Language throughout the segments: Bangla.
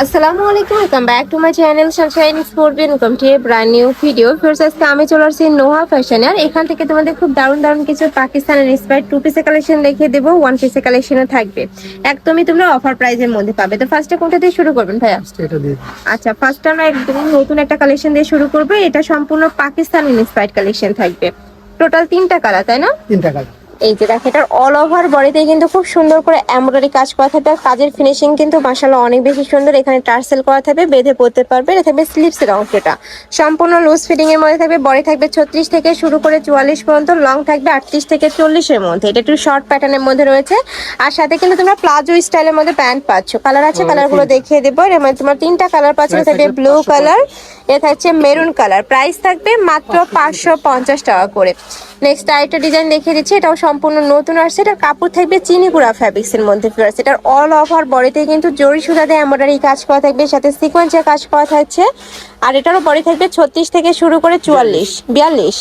আসসালামু আলাইকুম welcome back to my channel sunshine sport welcome to a brand new video first আজকে আমি চলে আসছি নোহা ফ্যাশনে আর এখান থেকে তোমাদের খুব দারুণ দারুণ কিছু পাকিস্তানের ইন্সপায়ার্ড টু পিসের কালেকশন দেখিয়ে দেবো ওয়ান পিসের কালেকশনে থাকবে। একদমই তোমরা অফার প্রাইজের মধ্যে পাবে। তো ফার্স্টে কোনটা দিয়ে শুরু করবেন ভাইয়া? আচ্ছা ফার্স্ট আমরা একদম নতুন একটা কালেকশন দিয়ে শুরু করব। এটা সম্পূর্ণ পাকিস্তানি ইন্সপায়ার্ড কালেকশন থাকবে। টোটাল তিনটা কালার তাই না? তিন টাকা এই যে দেখো এটার অল ওভার বডিতে কিন্তু খুব সুন্দর করে এমব্রয়ডারি কাজ করা থাকবে আর কাজের ফিনিশিং কিন্তু মাসাল্লাহ অনেক বেশি সুন্দর। এখানে টার্সেল করা থাকবে বেঁধে পড়তে পারবে এটা থাকবে স্লিপসের অংশটা। সম্পূর্ণ লুজ ফিটিং এর মধ্যে থাকবে বডি থাকবে ছত্রিশ থেকে শুরু করে চুয়াল্লিশ পর্যন্ত লং থাকবে আটত্রিশ থেকে চল্লিশের মধ্যে। এটা একটু শর্ট প্যাটার্নের মধ্যে রয়েছে। আর সাথে কিন্তু তোমরা প্লাজো স্টাইলের মধ্যে প্যান্ট পাচ্ছ। কালার আছে কালারগুলো দেখিয়ে দেবো। এর মধ্যে তোমার তিনটা কালার পাচ্ছ থাকবে ব্লু কালার এটা থাকছে মেরুন কালার। প্রাইস থাকবে মাত্র পাঁচশো পঞ্চাশ। টাকা করে। নেক্সট আরেকটা ডিজাইন দেখিয়ে দিচ্ছি এটাও সম্পূর্ণ নতুন আসছে। এটার কাপড় থাকবে চিনিগুড়া ফ্যাব্রিক্স এর মধ্যে ফিরাস এটার অল ওভার বডিতে কিন্তু জরি সুতা দিয়ে এমব্রয়ডারি কাজ করা থাকবে সাথে সিকোয়েন্সের কাজ করা থাকছে। আর এটারও বডি থাকবে ছত্রিশ থেকে শুরু করে চুয়াল্লিশ বিয়াল্লিশ।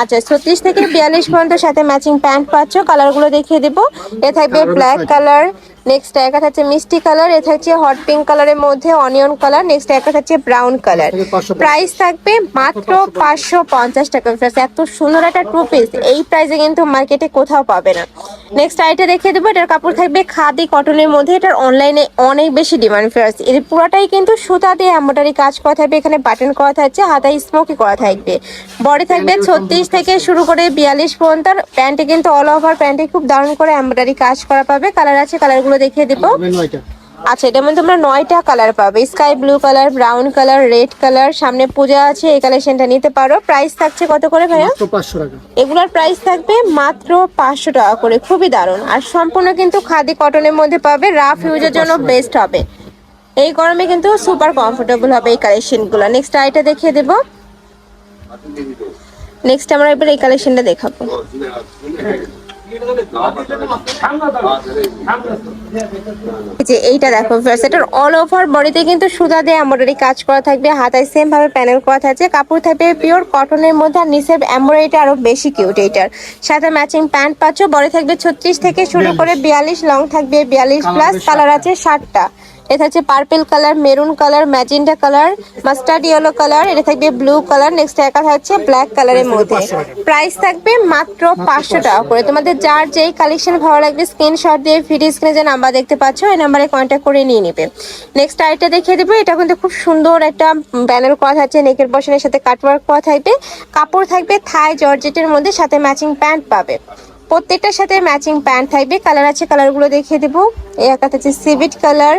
আচ্ছা ছত্রিশ থেকে বিয়াল্লিশ পর্যন্ত সাথে ম্যাচিং প্যান্ট পাচ্ছ। কালারগুলো দেখিয়ে দেবো। এ থাকবে ব্ল্যাক কালার নেক্সট একটা থাকছে মিষ্টি কালার এ থাকছে হট পিঙ্ক কালারের মধ্যে অনিয়ন কালার নেক্সট একটা থাকছে ব্রাউন কালার প্রাইস থাকবে মাত্র পাঁচশো পঞ্চাশ। টাকা। Friends, এত সুন্দর একটা টু পিস এই প্রাইসে কিন্তু মার্কেটে কোথাও পাবে না। নেক্সট আইটা দেখিয়ে দেবো এটার কাপড় থাকবে খাদি কটনের মধ্যে। এটার অনলাইনে অনেক বেশি ডিমান্ড ফেরাস এর পুরোটাই কিন্তু সুতা দিয়ে এম্ব্রয়ডারি কাজ করা থাকবে। এখানে বাটন করা থাকছে হাতায় স্মোকি করা থাকবে। বডি থাকবে ছত্রিশ থেকে শুরু করে বিয়াল্লিশ পর্যন্ত। প্যান্টে কিন্তু অল ওভার প্যান্টে খুব দারুণ করে এম্ব্রয়ডারি কাজ করা পাবে। কালার আছে কালারগুলো দেখিয়ে দেবো। আচ্ছা এটার মধ্যে তোমরা নয়টা কালার পাবে। Sky blue colour brown colour red colour সামনে পূজা আছে এই কালেকশনটা নিতে পারো। প্রাইস থাকছে কত করে ভাইয়া? মাত্র পাঁচশো টাকা। এগুলোর প্রাইস থাকবে মাত্র পাঁচশো টাকা করে। খুবই দারুণ। আর সম্পূর্ণ কিন্তু খাদি কটনের মধ্যে পাবে। রাফ ইউজের জন্য বেস্ট হবে। এই গরমে কিন্তু সুপার কমফোর্টেবল হবে এই কালেকশনগুলো নেক্সট আইটা দেখিয়ে দেবো। নেক্সট আমরা এবার এই কালেকশনটা দেখাবো। যে এইটা দেখো এটার অল ওভার বডিতে কিন্তু সুতা দিয়ে এমব্রয়ডারি কাজ করা থাকবে হাতায় সেম ভাবে প্যানেল করা থাকছে কাপড় থাকবে পিওর কটনের মধ্যে আর নিচের এমব্রয়ডারিটা আরও বেশি কিউট এইটার। সাথে ম্যাচিং প্যান্ট পাচ্ছ বডি থাকবে ছত্রিশ থেকে শুরু করে বিয়াল্লিশ লং থাকবে বিয়াল্লিশ প্লাস কালার আছে ষাটটা। এটা হচ্ছে purple colour maroon colour magenta colour mustard yellow colour এটা থাকবে ব্লু কালার নেক্সট একা থাকছে ব্ল্যাক কালারের মধ্যে। প্রাইস থাকবে মাত্র পাঁচশো টাকা করে। তোমাদের যার যেই কালেকশন ভালো লাগবে স্ক্রিনশট দিয়ে ভিডিও স্ক্রিনে যে নাম্বার দেখতে পাচ্ছ এই নাম্বারে কন্ট্যাক্ট করে নিয়ে নেবে। নেক্সট আইটা দেখিয়ে দেবো এটা কিন্তু খুব সুন্দর একটা ব্যানার করা থাকছে নেকের বসনের সাথে কাটওয়ার্ক করা থাকবে। কাপড় থাকবে থাই জর্জেটের মধ্যে সাথে ম্যাচিং প্যান্ট পাবে। প্রত্যেকটার সাথে ম্যাচিং প্যান্ট থাকবে। কালার আছে কালারগুলো দেখিয়ে দেবো। এই একটা হচ্ছে সিভিট কালার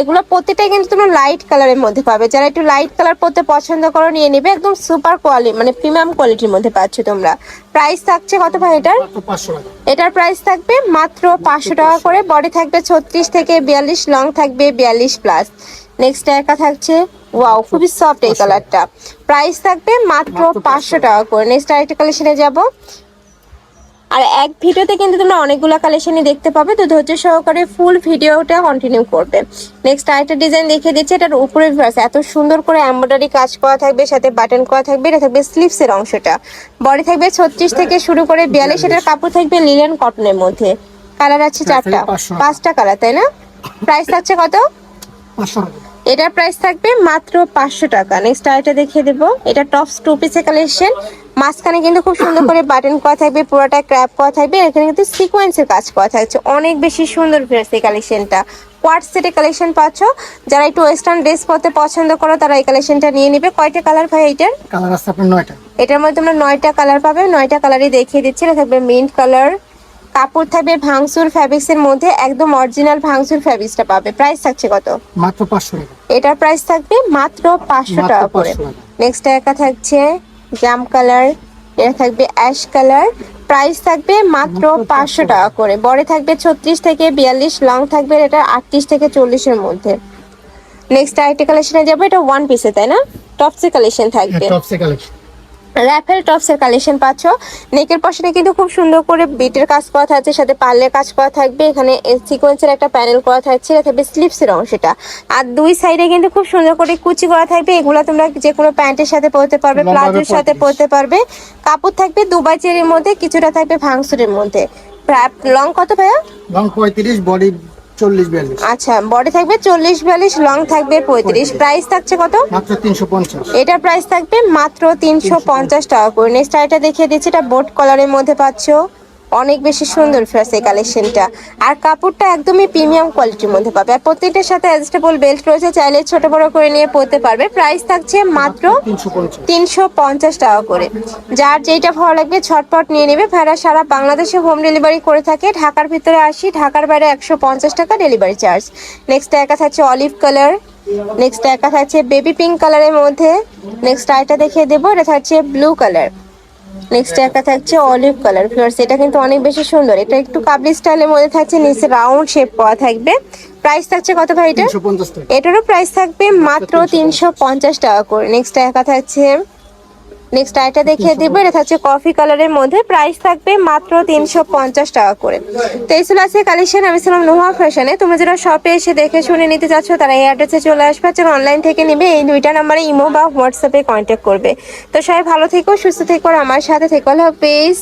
এগুলো প্রত্যেকটাই কিন্তু তোমরা লাইট কালারের মধ্যে পাবে। যারা একটু লাইট কালার পরতে পছন্দ করো নিয়ে নেবে। একদম সুপার কোয়ালিটি মানে প্রিমিয়াম কোয়ালিটির মধ্যে পাচ্ছ তোমরা। প্রাইস থাকছে কত ভাই এটার? এটার প্রাইস থাকবে মাত্র পাঁচশো টাকা করে। বডি থাকবে ছত্রিশ থেকে বিয়াল্লিশ লং থাকবে বিয়াল্লিশ প্লাস নেক্সট একা থাকছে ওয়াও খুবই সফট এই কালারটা প্রাইস থাকবে মাত্র পাঁচশো। টাকা করে। নেক্সট আরেকটা কালেকশনে যাব। আর এক ভিডিওতে কিন্তু তোমরা অনেকগুলো কালেকশনই দেখতে পাবে তো ধৈর্য সহকারে ফুল ভিডিওটা কন্টিনিউ করবে। নেক্সট আরেকটা ডিজাইন দেখিয়ে দিচ্ছি এটার উপরে এত সুন্দর করে এমব্রয়ডারি কাজ করা থাকবে সাথে বাটন করা থাকবে এটা থাকবে স্লিভসের অংশটা। বডি থাকবে ছত্রিশ থেকে শুরু করে বিয়াল্লিশ এটার কাপড় থাকবে লিলেন কটনের মধ্যে। কালার আছে চারটা পাঁচটা কালার তাই না? প্রাইস থাকছে কত? পাঁচশো এটার প্রাইস থাকবে মাত্র পাঁচশো টাকা। নেক্সট আরেকটা দেখিয়ে দেবো। এটা টপস টু পিসের কালেকশন মাঝখানে কিন্তু খুব সুন্দর করে বাটন করা থাকবে পুরোটা ক্র্যাপ করা থাকবে এখানে কিন্তু সিকোয়েন্সের কাজ করা থাকছে। অনেক বেশি সুন্দর ফিরেছে এই কালেকশনটা কোয়ার্ট সেটে কালেকশন পাচ্ছ। যারা একটু ওয়েস্টার্ন ড্রেস পরতে পছন্দ করো তারা এই কালেকশনটা নিয়ে নিবে। কয়টা কালার ভাই এইটার কালার আছে আপনার নয়টা। এটার মধ্যে তোমরা নয়টা কালার পাবে। নয়টা কালারই দেখিয়ে দিচ্ছি। এটা থাকবে মিন্ট কালার কাপড় থাকবে ভাংসুর ফ্যাব্রিক্সের মধ্যে একদম অরিজিনাল ভাংসুর ফ্যাব্রিক্সটা পাবে। প্রাইস থাকছে কত? মাত্র পাঁচশো টাকা। এটার প্রাইস থাকবে মাত্র পাঁচশো মাত্র টাকা করে। 500। নেক্সট একা থাকছে জাম কালার এটা থাকবে অ্যাশ কালার প্রাইস থাকবে মাত্র পাঁচশো টাকা করে। বড় থাকবে ছত্রিশ থেকে বিয়াল্লিশ লং থাকবে এটা আটত্রিশ থেকে চল্লিশের মধ্যে। নেক্সট আরেকটা কালেকশনে যাব এটা ওয়ান পিসে তাই না? টপসে কালেকশন থাকবে। টপসে কালেকশন র্যাফেল টপসের কালেকশন পাচ্ছ। নেকের পশনে কিন্তু খুব সুন্দর করে বিটের কাজ করা থাকছে সাথে পার্লের কাজ করা থাকবে এখানে সিকোয়েন্সের একটা প্যানেল করা থাকছে থাকবে স্লিপসের অংশটা। আর দুই সাইডে কিন্তু খুব সুন্দর করে কুচি করা থাকবে এগুলো তোমরা যে কোনো প্যান্টের সাথে পরতে পারবে প্লাজোর সাথে পরতে পারবে। কাপড় থাকবে দুবাই চেরির মধ্যে কিছুটা থাকবে ভাংসুরের মধ্যে। লং কত ভাইয়া? লং পঁয়ত্রিশ বডি আচ্ছা বডি থাকবে চল্লিশ বিয়াল্লিশ লং থাকবে পঁয়ত্রিশ। প্রাইস থাকছে কত? মাত্র তিনশো পঞ্চাশ। এটা প্রাইস থাকবে মাত্র তিনশো পঞ্চাশ টাকা করে। নেক্সট এটা দেখিয়ে দিচ্ছি এটা বোট কলারের মধ্যে পাচ্ছ। অনেক বেশি সুন্দর ফ্রেশ এই কালেকশনটা। আর কাপড়টা একদমই প্রিমিয়াম কোয়ালিটির মধ্যে পাবে। আর প্রত্যেকটার সাথে অ্যাডজাস্টেবল বেল্ট রয়েছে, চাইলে ছোট বড় করে নিয়ে পরতে পারবে। প্রাইস থাকছে মাত্র তিনশো পঞ্চাশ টাকা করে। যার যেইটা ভালো লাগবে ছটপট নিয়ে নেবে। ভাইরা সারা বাংলাদেশে হোম ডেলিভারি করে থাকে। ঢাকার ভিতরে আসি, ঢাকার বাইরে একশো পঞ্চাশ টাকা ডেলিভারি চার্জ নেক্সট একা থাকছে অলিভ কালার নেক্সট একা থাকছে বেবি পিঙ্ক কালারের মধ্যে। নেক্সট আইটা দেখিয়ে দেবো, এটা থাকছে ব্লু কালার নেক্সট একটা থাকছে অলিভ কালার ফিওর্স এটা কিন্তু অনেক বেশি সুন্দর। এটা একটু কাবলি স্টাইলের মধ্যে থাকছে নিচে রাউন্ড শেপ পাওয়া থাকবে। প্রাইস থাকছে কত ভাই এটা? এটারও প্রাইস থাকবে মাত্র তিনশো পঞ্চাশ টাকা। করে। নেক্সট একা থাকছে নেক্সট আইটা দেখিয়ে দিব। এটা থাকছে কফি কালারের মধ্যে। প্রাইস থাকবে মাত্র তিনশো পঞ্চাশ টাকা করে। তো এই চলে আছে কালেকশন আমি ছিলাম নোহা ফ্যাশনে। তোমরা যারা শপে এসে দেখে শুনে নিতে চাচ্ছ তারা এই অ্যাড্রেসে চলে আসবে। যারা অনলাইন থেকে নেবে এই দুইটা নাম্বারে ইমো বা হোয়াটসঅ্যাপে কন্ট্যাক্ট করবে। তো সবাই ভালো থেকো সুস্থ থেকো আর আমার সাথে থেকো। হলো পেজ